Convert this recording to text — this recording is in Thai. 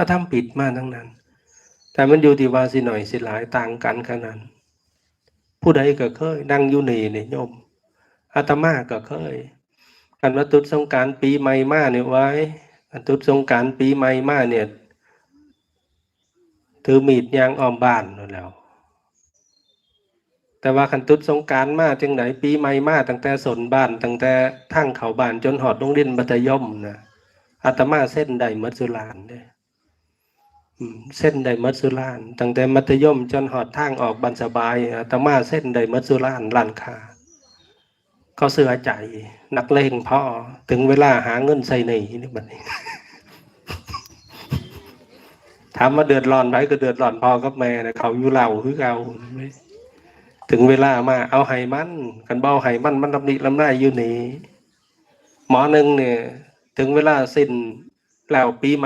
ถ้าทำผิดมาทั้งนั้น แต่มันอยู่ที่ว่าสิหน่อยสิหลายต่างกันขนาดนั้นผู้ใดก็เคยนั่งอยู่นี่นี่โยมอาตมาก็เคยกันว่าตุดสงการปีใหม่มาเนี่ยไว้อันตุดสงการปีใหม่มาเนี่ยถือมีดยางอ้อมบ้านนั่นแล้ว แต่ว่าคันตุดสงการมาจังไหนปีใหม่มาตั้งแต่สนบ้านตั้งแต่ทั้งเขาบ้านจนหอดโรงเรียนมัธยมนะอาตมาเส้นใดมัดสุรานเด้อืม เส้นใดมัดสุรานตั้งแต่มัธยมจนหอดทางออกบันสบายอาตมาเส้นใดมัดสุรานร้านคาเขาเสือใจนักเลงพ่อถึงเวลาหาเงินใส่หนีนี่บัดนี้ถามมาเดือดร้อนไหมก็เดือดร้อนพ่อกับแม่นะเขาอยู่เหล่าคือเราถึงเวลามาเอาไห้มันกันเบาไห้มันมันลำนิลำหน้าอยู่นี่หมอหนึ่งเนี่ย ถึงเวลาสิ้นแล้วปีใหม่